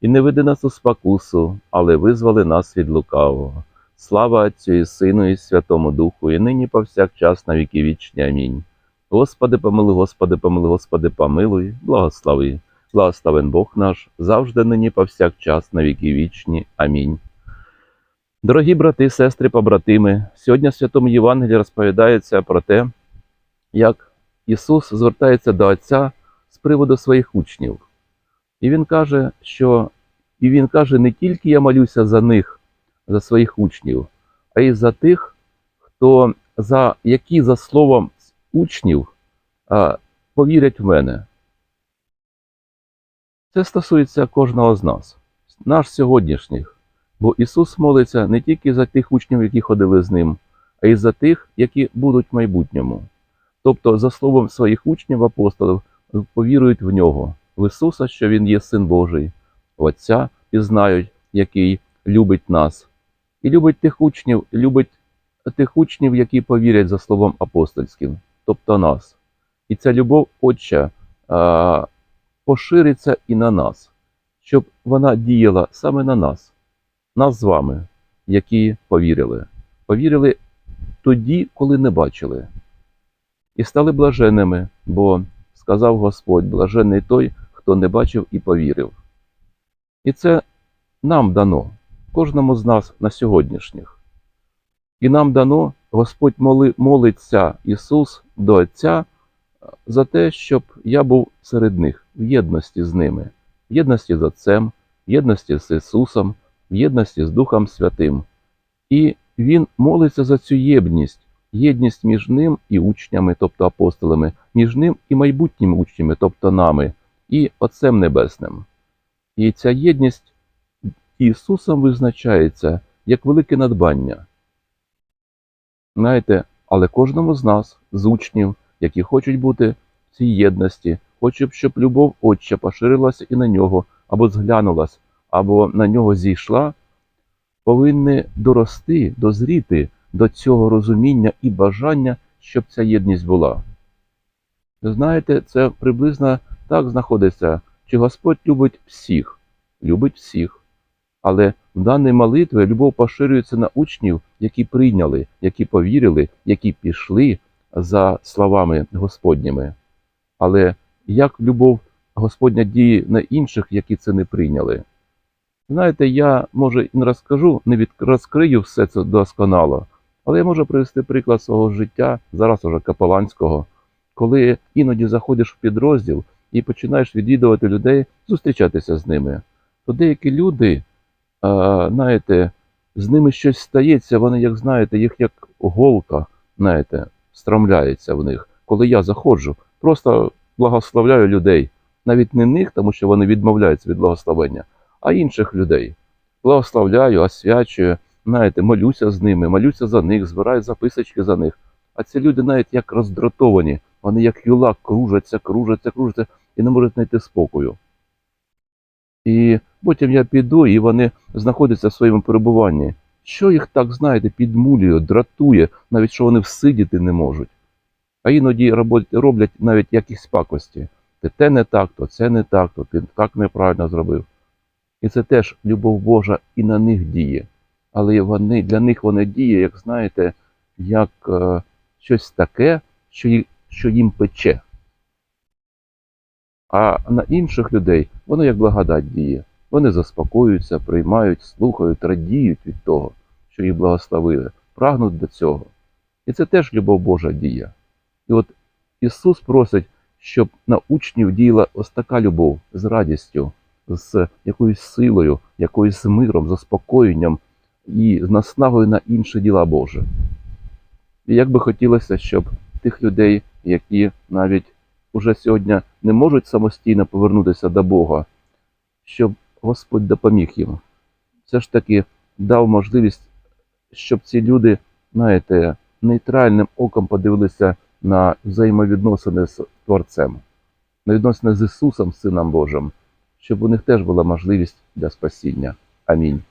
І не веди нас у спокусу, але визволи нас від лукавого. Слава Отцю і Сину, і Святому Духу, і нині повсякчас на віки вічні. Амінь. Господи, помилуй, Господи, помилуй, Господи, помилуй, благослови. Благословен Бог наш, завжди нині повсякчас на віки вічні. Амінь. Дорогі брати, сестри, побратими, сьогодні в Святому Євангелії розповідається про те, як Ісус звертається до Отця з приводу своїх учнів. І він каже, що і він каже, не тільки я молюся за них, за своїх учнів, а й за тих, хто за які за словом учнів повірять в мене. Це стосується кожного з нас, наш сьогоднішніх. Бо Ісус молиться не тільки за тих учнів, які ходили з ним, а й за тих, які будуть в майбутньому. Тобто, за словом своїх учнів апостолів, повірують в нього, в Ісуса, що Він є Син Божий, Отця пізнають, який любить нас, і любить тих учнів, любить тих учнів, які повірять за словом апостольським, тобто нас. І ця любов Отча пошириться і на нас, щоб вона діяла саме на нас, нас з вами, які повірили. Повірили тоді, коли не бачили, і стали блаженними, бо сказав Господь, блаженний той, хто не бачив і повірив. І це нам дано, кожному з нас на сьогоднішніх. І нам дано, Господь моли, молиться Ісус до Отця за те, щоб я був серед них, в єдності з ними, в єдності з Отцем, в єдності з Ісусом, в єдності з Духом Святим. І Він молиться за цю єдність, єдність між ним і учнями, тобто апостолами, між ним і майбутніми учнями, тобто нами, і Отцем Небесним. І ця єдність Ісусом визначається як велике надбання. Знаєте, але кожному з нас, з учнів, які хочуть бути в цій єдності, хочуть, щоб любов Отча поширилася і на нього, або зглянулась, або на нього зійшла, повинні дорости, дозріти до цього розуміння і бажання, щоб ця єдність була. Знаєте, це приблизно так знаходиться, чи Господь любить всіх, любить всіх. Але в даній молитві любов поширюється на учнів, які прийняли, які повірили, які пішли за словами Господніми. Але як любов Господня діє на інших, які це не прийняли? Знаєте, я може не розкажу, не від... розкрию все це досконало, але я можу привести приклад свого життя, зараз уже капеланського, коли іноді заходиш в підрозділ і починаєш відвідувати людей, зустрічатися з ними. То деякі люди, а, знаєте, з ними щось стається, вони, як знаєте, їх як голка, знаєте, стромляється в них. Коли я заходжу, просто благословляю людей, навіть не них, тому що вони відмовляються від благословення, а інших людей. Благословляю, освячую, знаєте, молюся з ними, молюся за них, збираю записочки за них. А ці люди навіть як роздратовані, вони як юлак кружаться, кружаться, кружаться і не можуть знайти спокою. І потім я піду, і вони знаходяться в своєму перебуванні. Що їх так, знаєте, підмулює, дратує, навіть що вони всидіти не можуть. А іноді роблять, роблять навіть якісь пакості. Ти те не так, то це не так, то ти так неправильно зробив. І це теж любов Божа і на них діє. Але вони, для них вона діє, як знаєте, як е, щось таке, що, ї- що їм пече. А на інших людей воно як благодать діє. Вони заспокоюються, приймають, слухають, радіють від того, що їх благословили, прагнуть до цього. І це теж любов Божа дія. І от Ісус просить, щоб на учнів діяла ось така любов з радістю, з якоюсь силою, якоюсь миром, заспокоєнням і з наснагою на інші діла Божі. І як би хотілося, щоб тих людей, які навіть уже сьогодні не можуть самостійно повернутися до Бога, щоб Господь допоміг їм. Все ж таки дав можливість щоб ці люди, знаєте, нейтральним оком подивилися на взаємовідносини з Творцем, на відносини з Ісусом, Сином Божим, щоб у них теж була можливість для спасіння. Амінь.